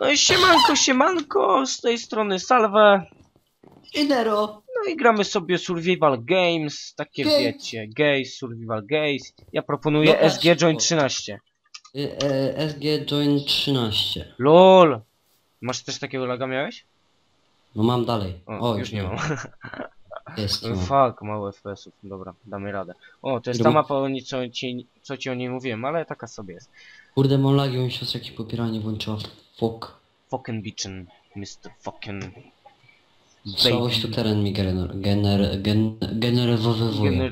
No i siemanko, siemanko, z tej strony Salve. Idero! No i gramy sobie Survival Games, takie Games. wiecie, Gays, Survival Gays. Ja proponuję No SG Join bo- 13. Y, e, SG Join 13. LOL! Masz też takiego laga miałeś? No mam dalej. O, już nie mam. Jest. No No. fuck, mało FPS-ów. Dobra, damy radę. O, to jest ta mapa, o niej, co, ci, co ci o niej mówiłem, ale taka sobie jest. Kurde, mam lagi, mi siostra jakie popieranie włączyła. Fuck. Fucking bitchin, Mr. Fucking... Całość tu teren mi gener... gener... gen... generowywuje.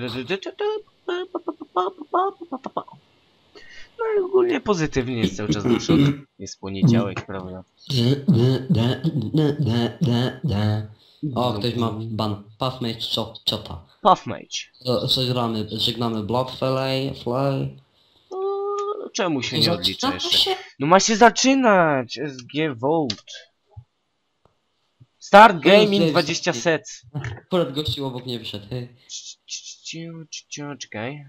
No i ogólnie pozytywnie jest cały czas do przodu. Jest poniedziałek, prawda? O, ktoś ma ban. Puffmate cho- Chota. Puffmage. O, Żegnamy, żegnamy Blockflay, Fly. No, czemu się nie odlicza jeszcze? No ma się zaczynać! SG Vote. Start Cześć. 20 sets. Akurat gościu obok nie wyszedł. Czekaj.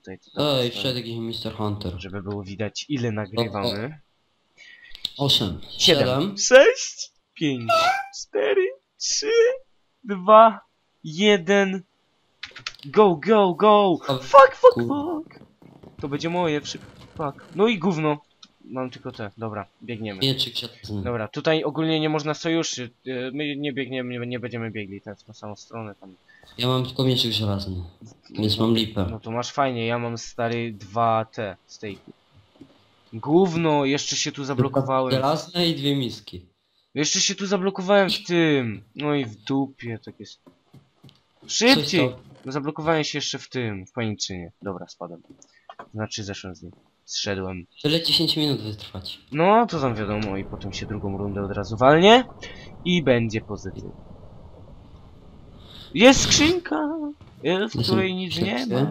Tutaj to Ej, wszedł jakiś Mr. Hunter. Żeby było widać ile nagrywamy. 8, 7, 7, 6, 5, 4, 3, 2, 1. Go, go, go! Fuck, fuck, Kur- fuck! To będzie moje, przy... fuck. No i gówno. Mam tylko te, dobra, biegniemy. żelazny. Dobra, tutaj ogólnie nie można sojuszy. y, My nie biegniemy, nie, nie będziemy biegli tak tą samą stronę tam. Ja mam tylko mieczyk żelazny, więc mam lipę. No to masz fajnie, ja mam stary dwa te stejki. Gówno, jeszcze się tu zablokowałem. Żelazne i dwie miski. Jeszcze się tu zablokowałem w tym. No i w dupie, tak jest. Szybciej! Coś No zablokowałem się jeszcze w tym, w pajęczynie. Dobra, spadłem. Znaczy zeszłem z nim. Zszedłem. Tyle 10 minut wytrwać. No, to tam wiadomo i potem się drugą rundę od razu walnie. I będzie pozytyw. Jest skrzynka! W są której nic nie ma.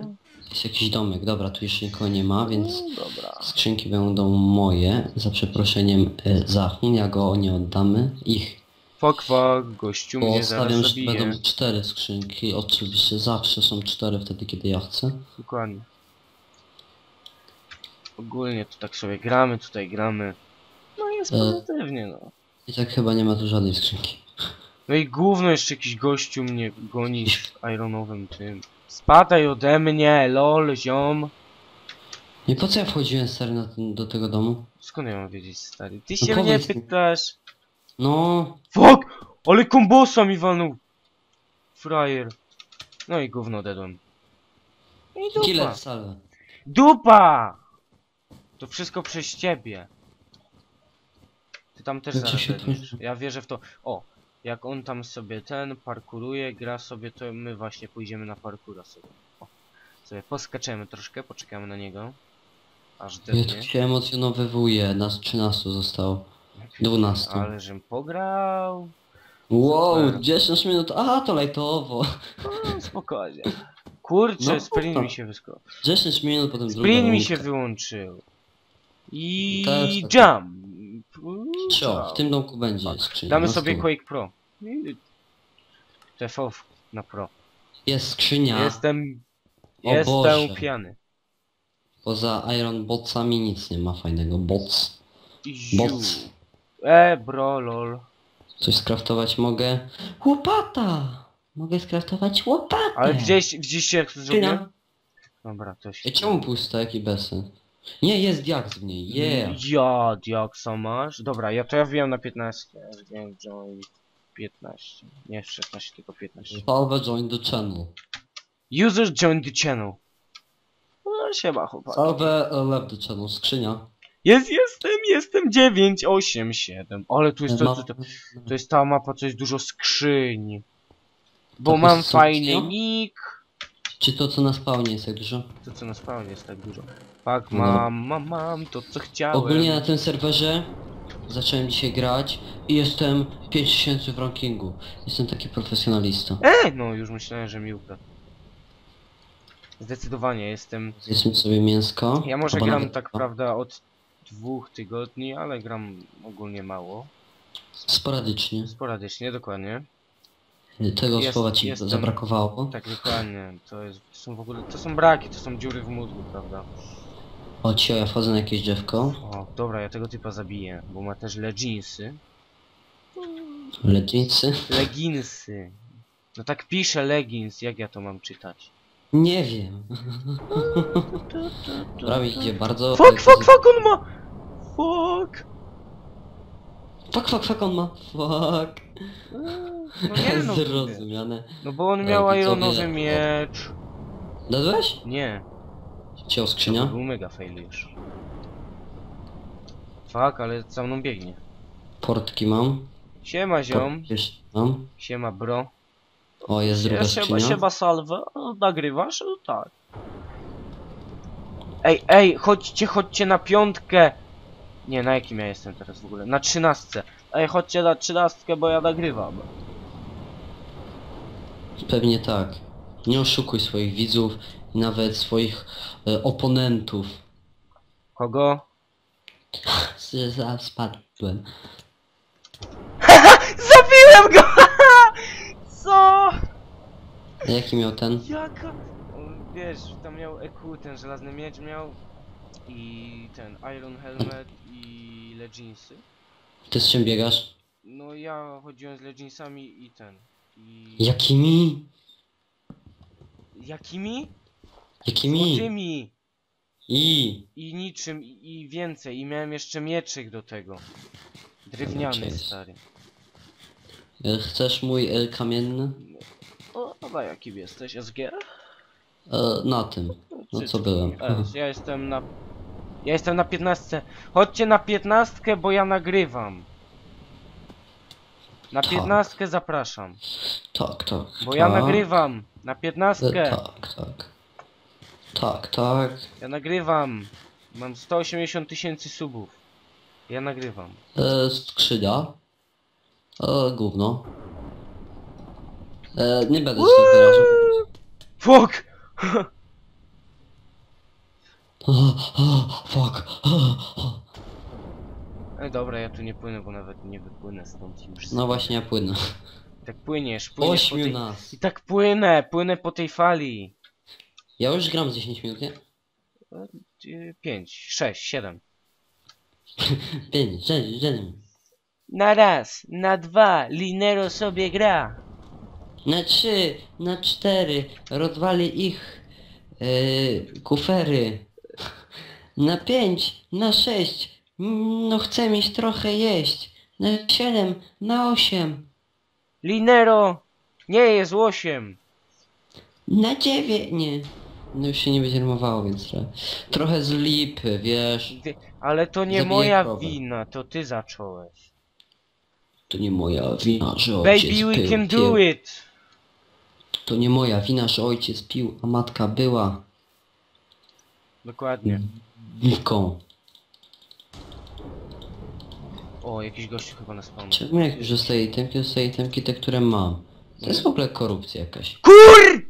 Jest jakiś domek, dobra, tu już nikogo nie ma, więc No, dobra. skrzynki będą moje. Za przeproszeniem e, Zachun, ja go nie oddamy. Ich. Fuck, fuck, gościu mnie zaraz że zabije. będą cztery skrzynki. Oczywiście zawsze są cztery wtedy, kiedy ja chcę. Dokładnie. Ogólnie to tak sobie gramy, tutaj gramy. No jest E. pozytywnie, no. I tak chyba nie ma tu żadnej skrzynki. No i gówno jeszcze jakiś gościu mnie goni w ironowym tym. Spadaj ode mnie, lol, ziom. I po co ja wchodziłem stary na ten, do tego domu? Skąd ja mam wiedzieć, stary? Ty No się mnie powiedz mi. pytasz. No, Fuck! Ale kombosa mi walnął. Frajer. No i gówno dedłem. I killer dupa. salve. Dupa! To wszystko przez ciebie. Ty tam też No co zaraz się będziesz. Ja wierzę w to. O! Jak on tam sobie ten parkuruje, gra sobie, to my właśnie pójdziemy na parkura sobie. O. Sobie poskaczemy troszkę, poczekamy na niego. Aż Ja się emocjonowywuję, nas 13 zostało. 12. Ale żem pograł. Wow, Super. 10 minut, aha to lajtowo. No, spokojnie. Kurczę, No, sprint to- mi się wyskoczył. 10 minut, potem druga Sprint mi rundka. się wyłączył. I tak. jump. Cio, w tym domku będzie skrzynia. Damy no sobie stół. Quake Pro. TV na Pro. Jest skrzynia, Jestem. O Jestem Boże. pijany. poza Iron Botsami nic nie ma fajnego. Bots. Ziu. Bots. E, bro, lol. Coś skraftować mogę. Łopata! Mogę skraftować łopatę! Ale gdzieś, gdzieś jak to Skrzynia. Dobra, to się. Ej, czemu pusta, jaki besen? Nie, jest diaks w niej, yeah! Ja, diaksa masz? Dobra, ja to ja wbijam na 15. Wiem, join 15. Nie 16, tylko 15. Salve join the channel. User join the channel. No siema chłopak. Salve uh, left the channel, skrzynia. Jest, jestem, jestem 9, 8, 7. Ale tu jest to, to, to, jest ta mapa, co jest dużo skrzyń. Bo mam fajny nick. Czy to co na spawnie jest tak dużo? To co na spawnie jest tak dużo. Tak, No. mam, mam, mam to co chciałem. Ogólnie na tym serwerze zacząłem dzisiaj grać i jestem 5000 w rankingu. Jestem taki profesjonalista. Ej, no już myślałem, że mi ukradł. Zdecydowanie jestem. Zjedzmy sobie mięsko. Ja może albo gram nawet tak prawda od dwóch tygodni, ale gram ogólnie mało. Sporadycznie. Sporadycznie, dokładnie. Tego Jest- słowa ci jestem- zabrakowało. Tak, dokładnie. To, jest, to są w ogóle, to są braki, to są dziury w mózgu, prawda? O, cio, ja wchodzę na jakieś drzewko. O, dobra, ja tego typa zabiję, bo ma też leginsy. Leginsy? Leginsy. No tak pisze legins, jak ja to mam czytać? Nie wiem. Dobra, mi idzie bardzo... Fuck, fuck, fuck, on ma! Fuck! Fuck, fuck, fuck, on ma. Fuck. No nie no, Zrozumiane. no bo on miał ironowy miecz. Dadłeś? Nie, To skrzynia? był mega fail już. Fuck, ale za mną biegnie. Portki mam. Siema ziom, Portki mam. siema bro. O, jest druga Ja siema, skrzynia. siema salwę, nagrywasz? No tak. Ej, ej, chodźcie, chodźcie na piątkę. Nie, na jakim ja jestem teraz w ogóle? Na trzynastce. Ej, chodźcie na trzynastkę, bo ja nagrywam. Pewnie tak. Nie oszukuj swoich widzów nawet swoich e, oponentów. Kogo? Spadłem. Zabiłem go! Co? A Jaki miał ten? Jaka? On, Wiesz, tam miał EQ, ten żelazny miecz miał i ten Iron Helmet i leginsy. Ty z czym biegasz? No ja chodziłem z leginsami i ten. I... Jakimi? Jakimi? Jakimi? I. I niczym i, i więcej. I miałem jeszcze mieczyk do tego. Drewniany Cześć. stary. E, Chcesz mój e, kamienny? O, dobra, jaki jesteś? SG? E, na tym. No co byłem? Ja jestem na... Ja jestem na 15. Chodźcie na 15, bo ja nagrywam. Na Tak. 15 zapraszam. Tak, tak. Bo ja tak. nagrywam. Na 15. E, tak, tak. Tak, tak. Ja nagrywam. Mam 180 tysięcy subów. Ja nagrywam. E, skrzynia. E, gówno. E, nie będę się tak wyrażał. Fuck! O, o, fuck. O, o. Ej, dobra, ja tu nie płynę, bo nawet nie wypłynę stąd już. No właśnie ja płynę. Tak płyniesz, płyniesz po Ośmiu tej... nas. I tak płynę, płynę po tej fali. Ja już gram z 10 minut, nie? 5, 6, 7. 5, 6, 7. Na raz, na dwa, Linero sobie gra. Na 3, na 4. Rozwali ich e, kufery. Na 5, na 6. No chcę mieć trochę jeść. Na 7, na 8. Linero, nie jest łosiem. Na 9. Nie. No już się nie będzie rymowało, więc trochę, trochę z lipy, wiesz. Wie- Ale to nie Zabiję moja krowę. wina, to ty zacząłeś. To nie moja wina, że ojciec Baby, we pił, can pił. do it. To nie moja wina, że ojciec pił, a matka była Dokładnie. niką. O, jakiś gościu chyba na spawnie. Czemu jak już dostaję itemki, dostaję itemki te, które mam? To jest w ogóle korupcja jakaś. KUR!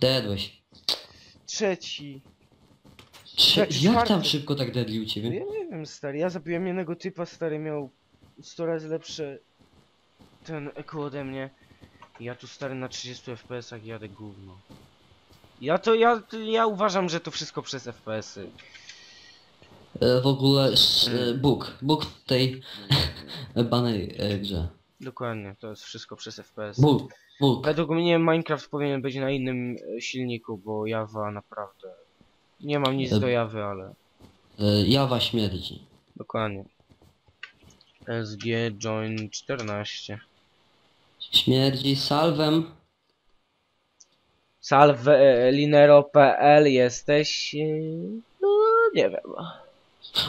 Dedłeś. Trzeci. Trze- jak tam szybko tak dedli u No ciebie? ja nie wiem, stary, ja zabiłem jednego typa, stary miał 100 razy lepsze ten eko ode mnie. Ja tu stary na 30 FPS-ach jadę gówno. Ja to, ja, ja uważam, że to wszystko przez FPS-y. E, w ogóle e, Bóg. Bóg w tej banej e, grze. Dokładnie, to jest wszystko przez FPS. Bóg. Bóg. Według mnie Minecraft powinien być na innym e, silniku, bo Java naprawdę... Nie mam nic E- do Jawy, ale... E, Jawa śmierdzi. Dokładnie. SG Join 14. Śmierdzi salwem. Salve e, linero.pl jesteś... e, No, nie wiem.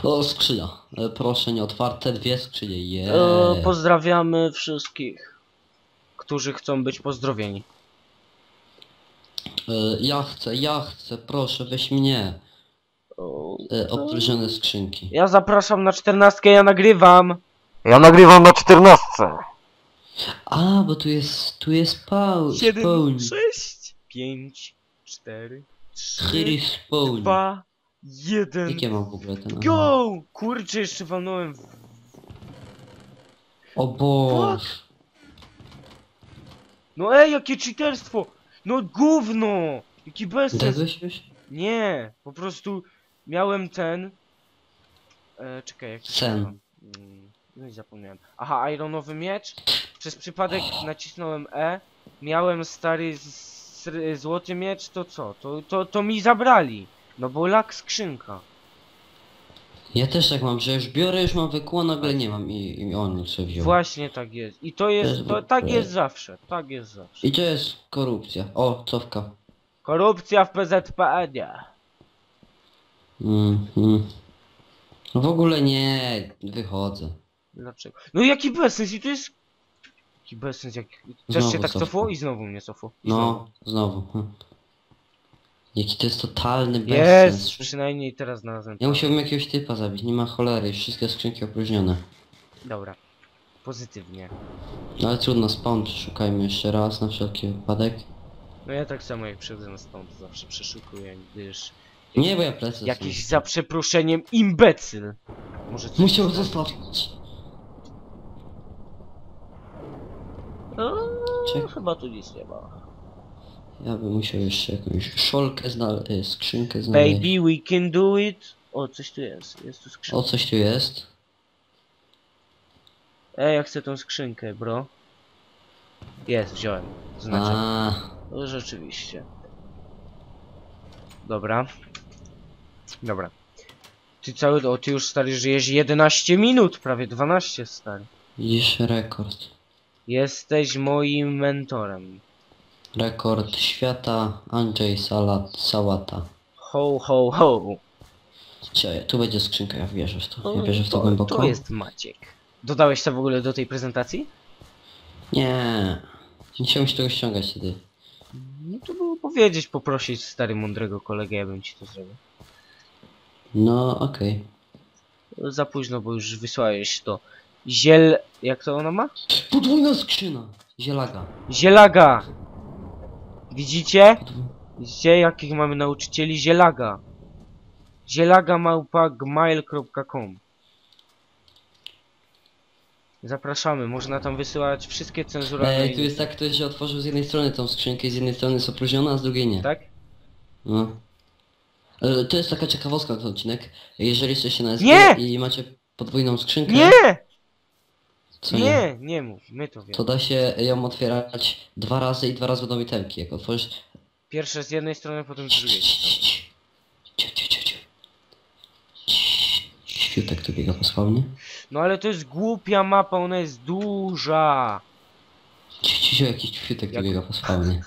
O, skrzynia. E, proszę, nie otwarte dwie skrzynie. Je. E, pozdrawiamy wszystkich, którzy chcą być pozdrowieni. E, ja chcę, ja chcę, proszę, weź mnie. O, E, opróżnione skrzynki. Ja zapraszam na 14, ja nagrywam. Ja nagrywam na 14. A, bo tu jest, tu jest pał, 7, spawn. 6, 5, 4, 3, Cztery spawn. 2, 1. Jakie mam w ogóle ten? aha. Go! Kurczę, jeszcze walnąłem w... O Boże. No ej, jakie cheaterstwo! No gówno! Jaki bezsens! Już? Nie, po prostu miałem ten... E, czekaj, jak to się Sen. nazywa? Mm, No i zapomniałem. Aha, ironowy miecz. Przez przypadek nacisnąłem E. Miałem stary z, z, złoty miecz, to co? To, to, to mi zabrali. No bo lak skrzynka. Ja też tak mam, że już biorę, już mam wykuło, nagle nie mam i, i on sobie wziął. Właśnie tak jest. I to jest, to, tak jest zawsze. Tak jest zawsze. I to jest korupcja. O, cofka. Korupcja w PZPN-ie. Mm, mm. No w ogóle nie, wychodzę. Dlaczego? No jaki bezsens i to jest... Jaki bezsens, jak... Też Znowu się tak cofło. cofło i znowu mnie cofło. I znowu. No, znowu. hm. Jaki to jest totalny bezsens. Jest! Przynajmniej teraz znalazłem. Ja musiałbym jakiegoś typa zabić, nie ma cholery, wszystkie skrzynki opróżnione. Dobra. Pozytywnie. No ale trudno, spawn szukajmy jeszcze raz na wszelki wypadek. No ja tak samo jak przychodzę na stąd to zawsze przeszukuję, gdyż... Nie, bo ja plecy Jakiś za przeproszeniem imbecyl. Może coś... Musiał zostawić. Czek- chyba tu nic nie ma. Ja bym musiał jeszcze jakąś szolkę znaleźć, skrzynkę znaleźć. Baby, we can do it. O, coś tu jest. Jest tu skrzynka. O, coś tu jest. Ej, ja chcę tą skrzynkę, bro. Jest, wziąłem. Znaczy. No rzeczywiście. Dobra. Dobra. Ty cały... O, ty już stary żyjesz 11 minut, prawie 12 stary. widzisz rekord. Jesteś moim mentorem. Rekord świata Andrzej Salat, Sałata. Ho, ho, ho. Cie, tu będzie skrzynka, ja wierzę w to. Ja wierzę w to głęboko. To jest Maciek. Dodałeś to w ogóle do tej prezentacji? Nie. Nie chciałem się tego ściągać wtedy. No to było powiedzieć, poprosić stary mądrego kolegę, ja bym ci to zrobił. No, okej. Za późno, bo już wysłałeś to. Ziel... jak to ona ma? Podwójna skrzyna! Zielaga. Zielaga! Widzicie? Widzicie jakich mamy nauczycieli? Zielaga. Zielaga małpa gmail.com Zapraszamy, można tam wysyłać wszystkie cenzuralne... Ej, tu jest tak ktoś, że otworzył z jednej strony tą skrzynkę i z jednej strony jest opróżniona, a z drugiej nie. Tak? No. E, To jest taka ciekawostka ten odcinek. Jeżeli jesteście na SG Nie! i macie podwójną skrzynkę, Nie! Co nie? Nie! Nie mów, my to wiemy. to da się ją otwierać dwa razy i dwa razy będą itemki. Jak otworzysz... Pierwsze z jednej strony, potem z drugiej. ciu, ciu, ciu, ciu, ciu, tu biega po spawnie. No ale to jest głupia mapa, ona jest duża. Ciu, ciu, ciu, jakiś świutek tu Jak- biega po spawnie.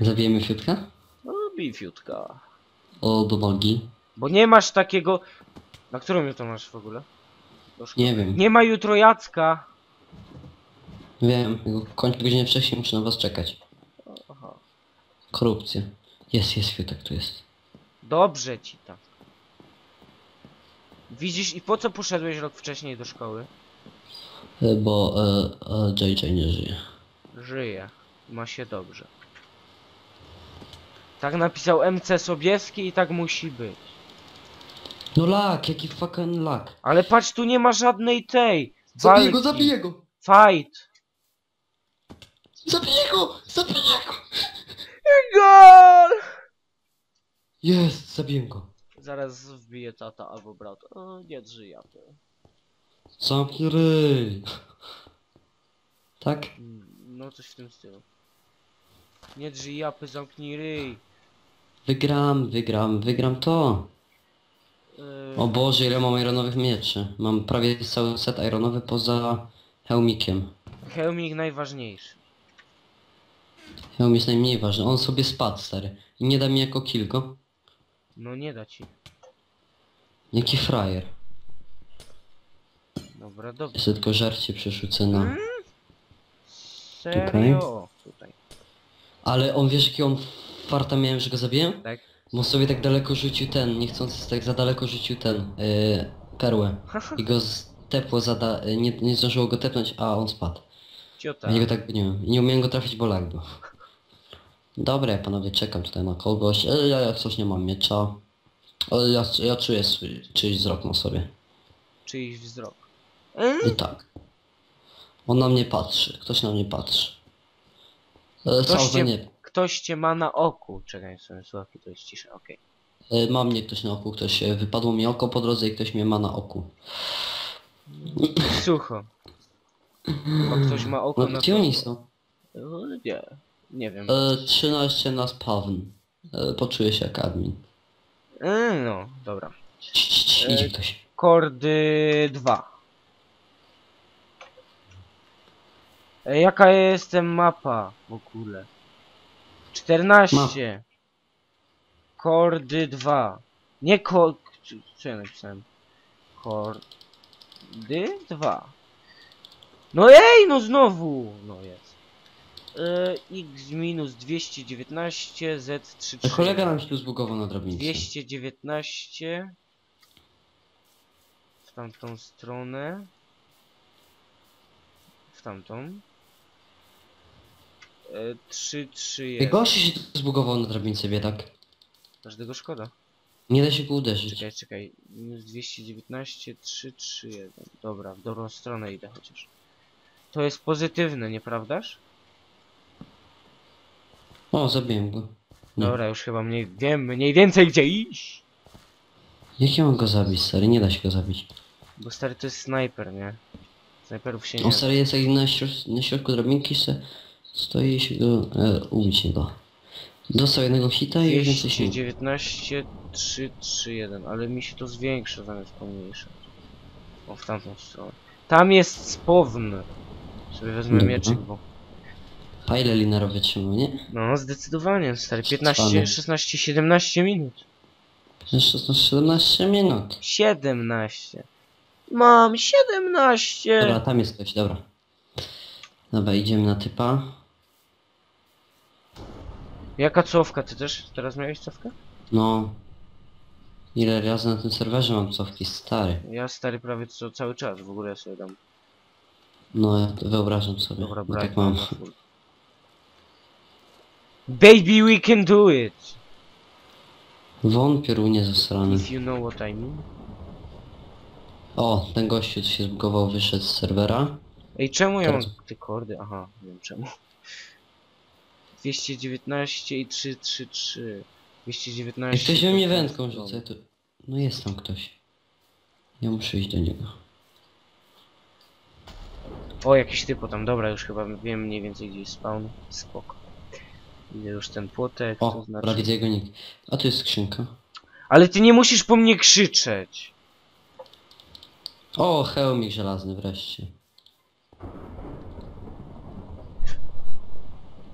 Zabijemy fiutka? No bifiutka. O, do nogi. Bo nie masz takiego... Na którą jutro masz w ogóle? Nie wiem. Nie ma jutro Jacka. Wiem, kończę godzinę wcześniej, muszę na was czekać. Aha. Korupcja. Jest, jest fiutek, tu jest. Dobrze ci tak. Widzisz i po co poszedłeś rok wcześniej do szkoły? E, Bo e, e, JJ nie żyje. Żyje. Ma się dobrze. Tak napisał MC Sobieski i tak musi być. No lak, jaki fucking lak. Ale patrz, tu nie ma żadnej tej. Zabiję go, walki. zabiję go! Fight. Zabiję go! Zabiję go! Gol! Jest, zabiję go. Zaraz wbije tata albo brat. O, nie japy. Zamknij ryj. Tak? Mm, No coś w tym stylu. Nie drży japy, zamknij ryj. Wygram, wygram, wygram to. O Boże, ile mam ironowych mieczy. Mam prawie cały set ironowy poza hełmikiem. Helmik najważniejszy. Hełm jest najmniej ważny. On sobie spadł, stary. I nie da mi jako kill go. No nie da ci. Jaki frajer. Dobra, dobra. Ja sobie tylko żarcie przerzucę na... Serio? Tutaj. Ale on wiesz jaki on farta miałem, że go zabiłem? Tak? Bo sobie tak daleko rzucił ten, niechcący tak za daleko rzucił ten, yy, perłę. I go stepło za da... y, nie, nie zdążyło go tepnąć, a on spadł. Ciota. Ja go tak nie wiem. I nie umiałem go trafić, bo lag był. Dobra, panowie, czekam tutaj na kogoś. E, ja jak coś nie mam miecza. Ale ja, ja czuję swój, czyjś wzrok na sobie. Czyjś wzrok. I tak. On na mnie patrzy. Ktoś na mnie patrzy. E, Ktoś cię- nie. Ktoś cię ma na oku. Czekaj, słuchawki, to jest cisza, okej. E, Ma mnie ktoś na oku, ktoś e, wypadło mi oko po drodze i ktoś mnie ma na oku. Sucho. Chyba ktoś ma oko No na gdzie oni są? E, Nie, nie wiem. E, 13 na spawn. E, poczuję się jak admin. E, no, dobra. Cii, cii, cii, Idzie ktoś. Kordy 2. E, jaka jest mapa w ogóle? 14. Kordy 2. Nie ko... Co ja napisałem? Kordy 2. No ej, no znowu! No jest. E, x minus 219, z 3 E, Kolega nam się tu zbugował na drabince. 219 w tamtą stronę w tamtą e, 3, 3, Ej, 1 Gościu się tu zbugował na drabince, biedak. każdego szkoda Nie da się go uderzyć. czekaj, czekaj minus 219 3, 3, 1 dobra, w dobrą stronę idę chociaż to jest pozytywne, nieprawdaż? O, zabiłem go. Nie. dobra, już chyba mniej, wiem mniej więcej gdzie iść Jak ja mam go zabić, stary? Nie da się go zabić. bo stary to jest snajper, nie? snajperów się nie On stary jest jak na, środ na środku drabinki se stoi się go e, ubić da. Dostał jednego hita i więcej się nie... 219 3, 3, 1, ale mi się to zwiększa zamiast pomniejszać. O, w tamtą stronę. Tam jest spawn. Sobie wezmę Dobra. mieczyk, bo... A ile linerowy trzymał, nie? No, zdecydowanie, stary. 15, Cwany. 16, 17 minut. 16-17 minut. 17. Mam 17! Dobra, tam jest ktoś, dobra. Dobra, idziemy na typa. Jaka cofka? Ty też teraz miałeś cofkę? No. Ile razy na tym serwerze mam cofki, stary. Ja stary prawie co cały czas, w ogóle sobie dam. No, ja to wyobrażam sobie. Dobra, bo tak mam. Baby, we can do it! Won piorunie zasrany. If you know what I mean. O, ten gościu się zbugował, wyszedł z serwera. Ej, czemu ja mam te kordy? Aha, wiem czemu. 219 i 333. Jak 219. ktoś we mnie wędką rzuca, to... No jest tam ktoś. Ja muszę iść do niego. O, jakiś typo tam, dobra, już chyba wiem mniej więcej gdzie jest spawn. Spoko. Idę już ten płotek, O, to znaczy... prawie jego nick. A tu jest skrzynka. Ale ty nie musisz po mnie krzyczeć. O, hełmik żelazny wreszcie.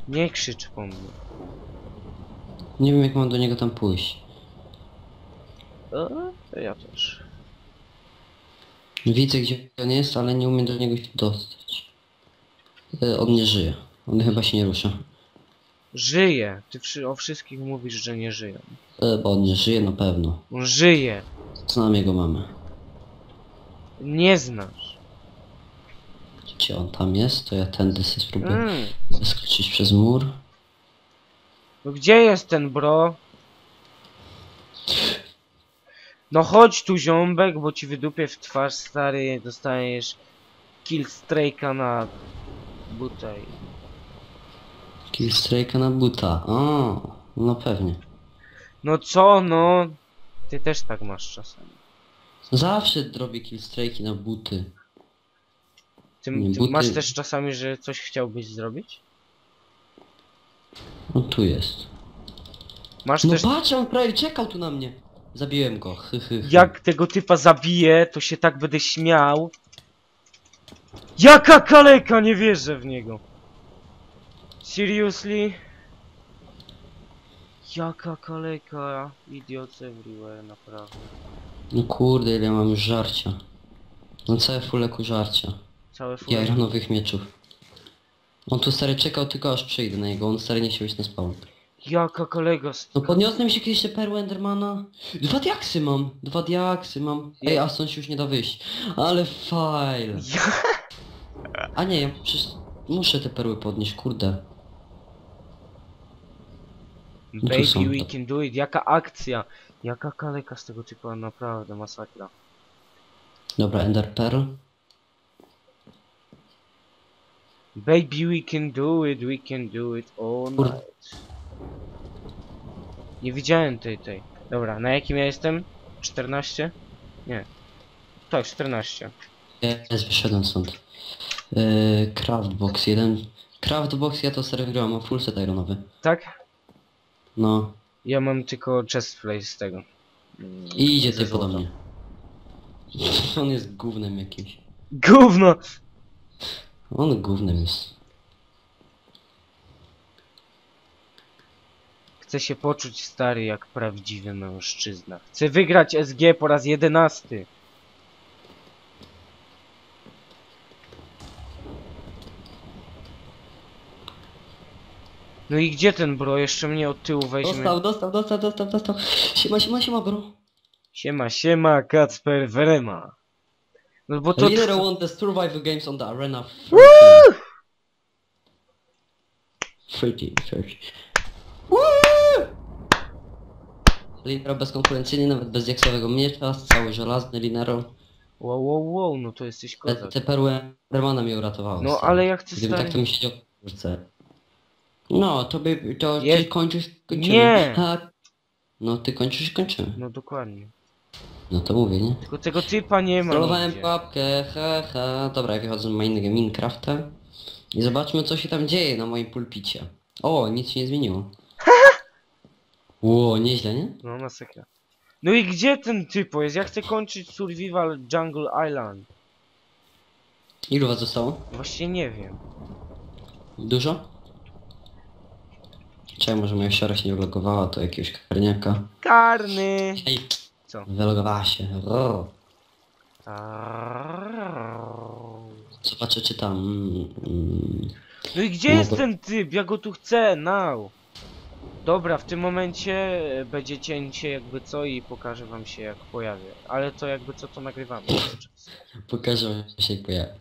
Nie krzycz po mnie. Nie wiem jak mam do niego tam pójść. E, to ja też. Widzę gdzie on jest, ale nie umiem do niego się dostać. E, on nie żyje. On chyba się nie rusza. Żyje. Ty wszy o wszystkich mówisz, że nie żyją. E, bo on nie żyje na pewno. On żyje. Znam jego mamę. Nie znasz. Gdzie on tam jest, to ja tędy sobie spróbuję Mm. zeskoczyć przez mur. No gdzie jest ten bro? No chodź tu ziombek, bo ci wydupię w twarz stary, dostajesz kill strajka na butaj. Killstrike'a na buta. O, no pewnie. No co no? Ty też tak masz czasami. Zawsze robię killstrike'i na buty. Ty, Nie, ty buty- masz też czasami, że coś chciałbyś zrobić? No tu jest. Masz No też... patrz, on prawie czekał tu na mnie. Zabiłem go, hy, hy, hy. Jak tego typa zabiję, to się tak będę śmiał. Jaka kaleka, nie wierzę w niego. Seriously? Jaka kaleka, idiots everywhere, naprawdę. No kurde, ile mam już żarcia. No całe fuleku żarcia. Całe Ja full. nowych mieczów. On tu stary czekał tylko aż przyjdę na niego, on stary nie chciał iść na spawn. Jaka kolega z... No podniosłem się kiedyś te perły Endermana. Dwa diaksy mam, dwa diaksy mam. Ej, a stąd się już nie da wyjść. Ale fajl. Ja... A nie, ja przecież muszę te perły podnieść, kurde. tu Baby, we te- can do it. Jaka akcja. Jaka kaleka z tego typa, naprawdę, masakra. Dobra, Ender Pearl. Baby, we can do it, we can do it all night. Nie widziałem tej, tej. Dobra, na jakim ja jestem? 14? Nie. Tak, 14. Jest wyszedłem stąd. Yy, Craftbox 1. Craftbox ja to serio mam full set ironowy. Tak? No. Ja mam tylko chestplay z tego. I idzie ty podobnie. On jest głównym jakimś. Gówno! On głównym jest. Chcę się poczuć stary jak prawdziwy mężczyzna. Chcę wygrać SG po raz jedenasty. No i gdzie ten bro? Jeszcze mnie od tyłu weźmie. Dostał, dostał, dostał, dostał, dostał. Siema, siema, siema, bro. Siema, siema, Kacper Werema. No bo to... Leader won the survival games on the arena 13. 13, 13. Linero bezkonkurencyjny, nawet bez jaksowego miecza, cały żelazny Linero. Wow, wow, wow, no to jesteś kozak. Te perły Endermana mnie uratowały. No, ale ja chcę Gdybym tak to mi się No, to by... to Je... ty kończysz... Kończymy. Nie! Tak. No, ty kończysz, kończymy. No, dokładnie. No to mówię, nie? Tylko tego typa nie ma. Trolowałem nigdzie. ha ha. Dobra, ja wychodzę z mainnego Minecrafta. I zobaczmy co się tam dzieje na moim pulpicie. O, nic się nie zmieniło. Ło, nieźle, nie? No na masakra. No i gdzie ten typo jest? Ja chcę kończyć Survival Jungle Island. Ilu was zostało? Właśnie nie wiem. Dużo? Czemu, może moja siara się nie wlogowała, to jakiegoś karniaka. Karny! Hej. Co? Wylogowała się. Zobaczę czy tam... Mm, mm. No i gdzie No jest bo- ten typ? Ja go tu chcę, now! Dobra, w tym momencie e, będzie cięcie jakby co i pokażę wam się jak pojawię. Ale to jakby co to nagrywamy. Pokażę jak się pojawi.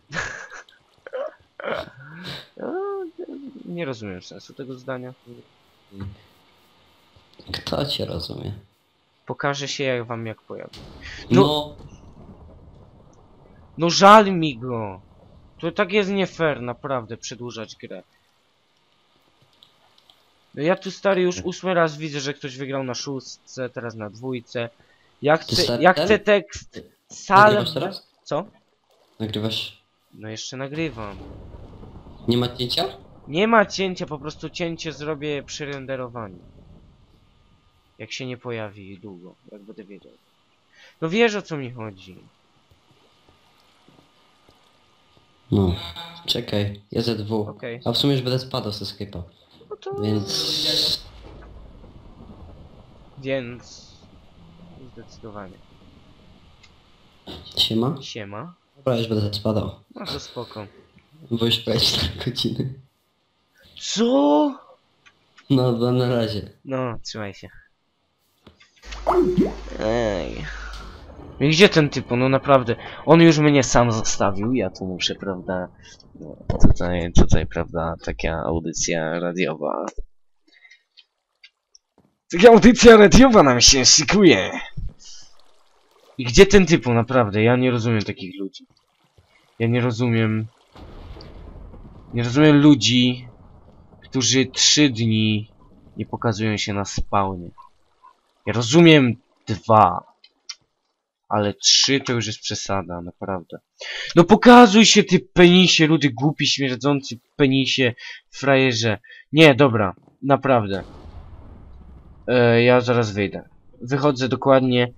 Nie rozumiem sensu tego zdania. Kto cię rozumie? Pokażę się jak wam jak pojawi. No- No, No żal mi go! To tak jest nie fair, naprawdę, przedłużać grę. No ja tu stary już ósmy raz widzę, że ktoś wygrał na szóstce, teraz na dwójce. Ja chcę, ja ten? chcę tekst sal... nagrywasz teraz? Co? Nagrywasz? No jeszcze nagrywam. Nie ma cięcia? Nie ma cięcia, po prostu cięcie zrobię przy renderowaniu. Jak się nie pojawi długo, jak będę wiedział. No wiesz o co mi chodzi. No. Czekaj, dwóch. Okej. A w sumie już będę spadał ze Skype'a. No to... Więc... Więc... Zdecydowanie. Siema? Siema. Dobra, już będę spadał. No to spoko. Bo już prawie 4 godziny. Co? No, to na razie. No, trzymaj się. Ej. I Gdzie ten typ? No naprawdę. On już mnie sam zostawił, ja tu muszę, prawda? No, tutaj, tutaj, prawda, taka audycja radiowa. Taka audycja radiowa nam się szykuje. I gdzie ten typu, naprawdę? Ja nie rozumiem takich ludzi. Ja nie rozumiem... Nie rozumiem ludzi, którzy trzy dni nie pokazują się na spawnie. Ja rozumiem dwa, ale trzy to już jest przesada, naprawdę. No pokazuj się ty penisie, ludy głupi, śmierdzący penisie, frajerze. Nie, dobra, naprawdę. E, ja zaraz wyjdę. Wychodzę dokładnie.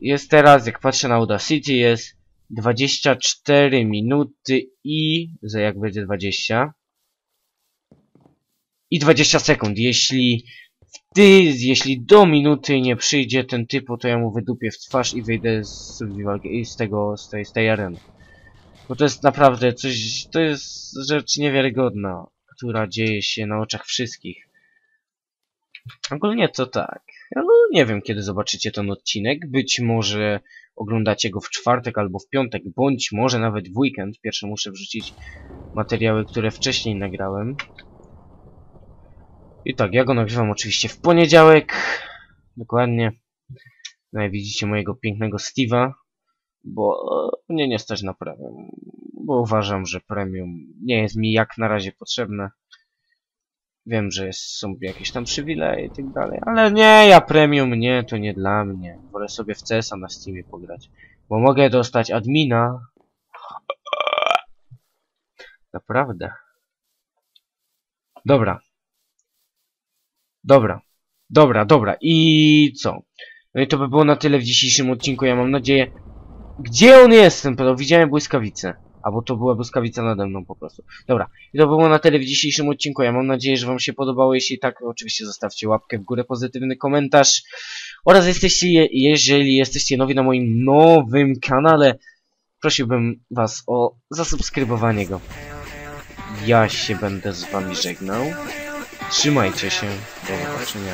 Jest teraz, jak patrzę na Audacity, jest 24 minuty i... Za jak będzie 20? i 20 sekund. Jeśli ty, jeśli do minuty nie przyjdzie ten typu, to ja mu wydupię w twarz i wyjdę z z tego, z tej, z tej areny. Bo to jest naprawdę coś, to jest rzecz niewiarygodna, która dzieje się na oczach wszystkich. Ogólnie to tak. Ja no, nie wiem, kiedy zobaczycie ten odcinek. Być może oglądacie go w czwartek albo w piątek, bądź może nawet w weekend. Pierwsze muszę wrzucić materiały, które wcześniej nagrałem. I tak, ja go nagrywam oczywiście w poniedziałek. Dokładnie. No jak widzicie mojego pięknego Steve'a. Bo e, mnie nie stać na premium. Bo uważam, że premium nie jest mi jak na razie potrzebne. wiem, że jest, są jakieś tam przywileje i tak dalej, ale nie, ja premium nie, to nie dla mnie. Wolę sobie w CS-a na Steamie pograć, bo mogę dostać admina. Naprawdę. Dobra. Dobra. Dobra, dobra. I co? No i to by było na tyle w dzisiejszym odcinku. Ja mam nadzieję... Gdzie on jest ten pedał? Widziałem błyskawicę. Albo to była błyskawica nade mną po prostu. Dobra. I to było na tyle w dzisiejszym odcinku. Ja mam nadzieję, że wam się podobało. Jeśli tak, oczywiście zostawcie łapkę w górę, pozytywny komentarz. Oraz jesteście, je- jeżeli jesteście nowi na moim nowym kanale, prosiłbym was o zasubskrybowanie go. Ja się będę z wami żegnał. Trzymajcie się. Do zobaczenia.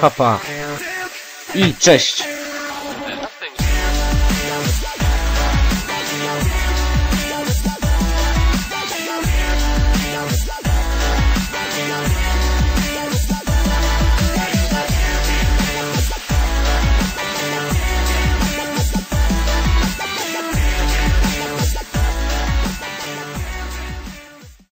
Pa, pa. I cześć!